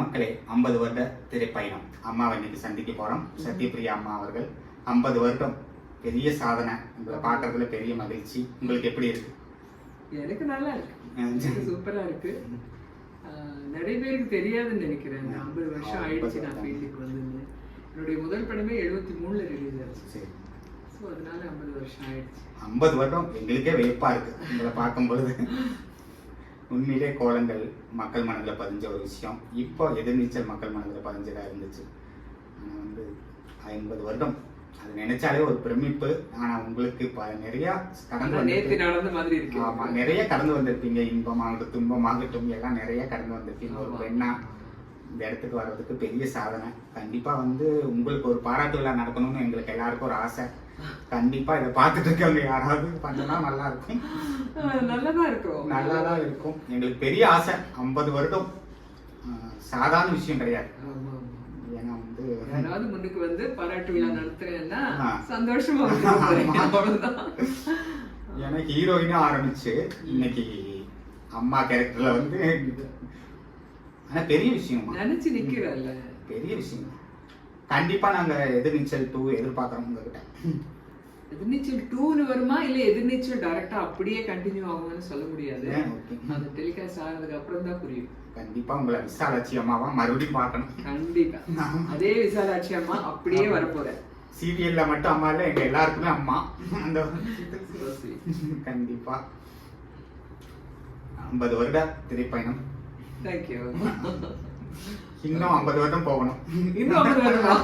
மக்களே ஐம்பது வருட திரைப்பயணம். அம்மாவை இன்னைக்கு சந்திக்க போறோம். சத்யபிரியா அம்மா அவர்கள். ஐம்பது வருடம் பெரிய சாதனை. உங்களை பார்க்கறதுல பெரிய மகிழ்ச்சி. உங்களுக்கு எப்படி இருக்கு? எனக்கு நல்லா இருக்கு. சூப்பரா இருக்கு. நிறைய பேருக்கு தெரியாதுன்னு நினைக்கிறேன். ஐம்பது வருஷம் ஆயிடுச்சு நான் ஃபீல்டுக்கு வந்து என்னுடைய முதல் படமே எழுபத்தி மூணுல ரிலீஸ் ஆச்சு. சரி. ஸோ அதனால ஐம்பது வருஷம் ஆயிடுச்சு. ஐம்பது வருடம் எங்களுக்கே வியப்பா இருக்கு. உங்களை பார்க்கும்பொழுது. உண்மையிலே கோலங்கள் மக்கள் மனதில் பதிஞ்ச ஒரு விஷயம். இப்போ எதிர்நீச்சல் மக்கள் மனதில் பதிஞ்சதா இருந்துச்சு. ஆனா வந்து ஐம்பது வருடம். அது நினைச்சாலே ஒரு பிரமிப்பு. ஆனா உங்களுக்கு இப்ப நிறைய கடந்து. நடந்த மாதிரி இருக்கு. ஆமா நிறைய கடந்து வந்திருப்பீங்க. இன்பமாகட்டும் துன்பமாகட்டும் எல்லாம் நிறைய கடந்து வந்திருப்பீங்க. ஒரு ஆமா. இந்த இடத்துக்கு வர்றதுக்கு பெரிய சாதனை. கண்டிப்பா வந்து உங்களுக்கு ஒரு பாராட்டு விழா நடக்கணும்னு எங்களுக்கு எல்லாருக்கும் ஒரு ஆசை. கண்டிப்பா இதை பார்த்துட்டு இருக்கவங்க யாராவது பண்ணனா நல்லா இருக்கும். நல்லதா இருக்கும். நல்லா தான் இருக்கும். எங்களுக்கு பெரிய ஆசை. ஐம்பது வருடம். சாதாரண விஷயம் கிடையாது. ஏன்னா வந்து யாராவது முன்னுக்கு வந்து பாராட்டு விழா நடத்துறேன்னா. சந்தோஷமா ஏன்னா ஹீரோயினா ஆரம்பிச்சு இன்னைக்கு அம்மா கேரக்டர்ல வந்து ஆனா பெரிய விஷயம் நினைச்சு நிக்கிறல்ல. பெரிய விஷயம். கண்டிப்பா நாங்க எதிர்நீச்சல் டூ எதிர்பார்க்கறோம் உங்ககிட்ட எதிர்நீச்சல் டூன்னு வருமா இல்ல எதிர்நீச்சல் டைரக்டா அப்படியே கண்டினியூ ஆகும்னு சொல்ல முடியாது. அது டெலிகாஸ்ட் ஆனதுக்கு அப்புறம் தான் புரியும். கண்டிப்பா உங்களை விசாலாட்சி அம்மாவா மறுபடியும் பார்க்கணும். கண்டிப்பா. அதே விசாலாட்சி அம்மா அப்படியே வரப்போற சீரியல்ல மட்டும் அம்மா இல்ல எங்க எல்லாருக்குமே அம்மா. அந்த கண்டிப்பா. ஐம்பது வருட திரைப்பயணம். தேங்க்யூ இன்னும் ஐம்பது வருடம் போகணும். இன்னும் ஐம்பது வருமா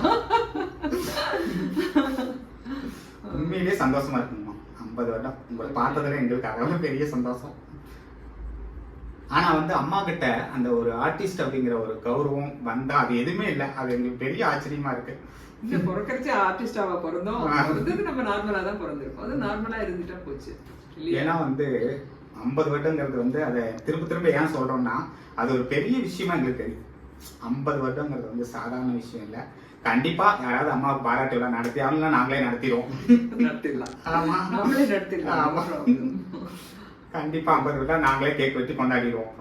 உண்மையிலேயே சந்தோஷமா இருக்குங்கம்மா. ஐம்பது வருடம் உங்களை பார்த்ததுல எங்களுக்கு அவ்வளவு பெரிய சந்தோஷம். ஆனா வந்து அம்மா கிட்ட அந்த ஒரு ஆர்டிஸ்ட் அப்படிங்கிற ஒரு கௌரவம் வந்தா அது எதுவுமே இல்லை. அது எங்களுக்கு பெரிய ஆச்சரியமா இருக்கு. இந்த பிறக்கறச்ச ஆர்டிஸ்டாவா பிறந்தோம். பிறந்தது நம்ம நார்மலா தான் பிறந்திருக்கோம் அது நார்மலா இருந்துட்டா போச்சு. ஏன்னா வந்து ஐம்பது வருடங்கிறது வந்து அதை திரும்ப திரும்ப ஏன் சொல்றோம்னா அது ஒரு பெரிய விஷயமா எங்களுக்கு தெரியும் ஐம்பது வருடங்கிறது வந்து சாதாரண விஷயம் இல்லை. கண்டிப்பா யாராவது அம்மாவுக்கு பாராட்டு விழா நடத்தி அவங்க நாங்களே நடத்திடுவோம். நடத்திடலாம். ஆமா. நடத்திடலாம். ஆமா. கண்டிப்பா ஐம்பது வருடம் நாங்களே கேக் வெட்டி கொண்டாடிடுவோம்.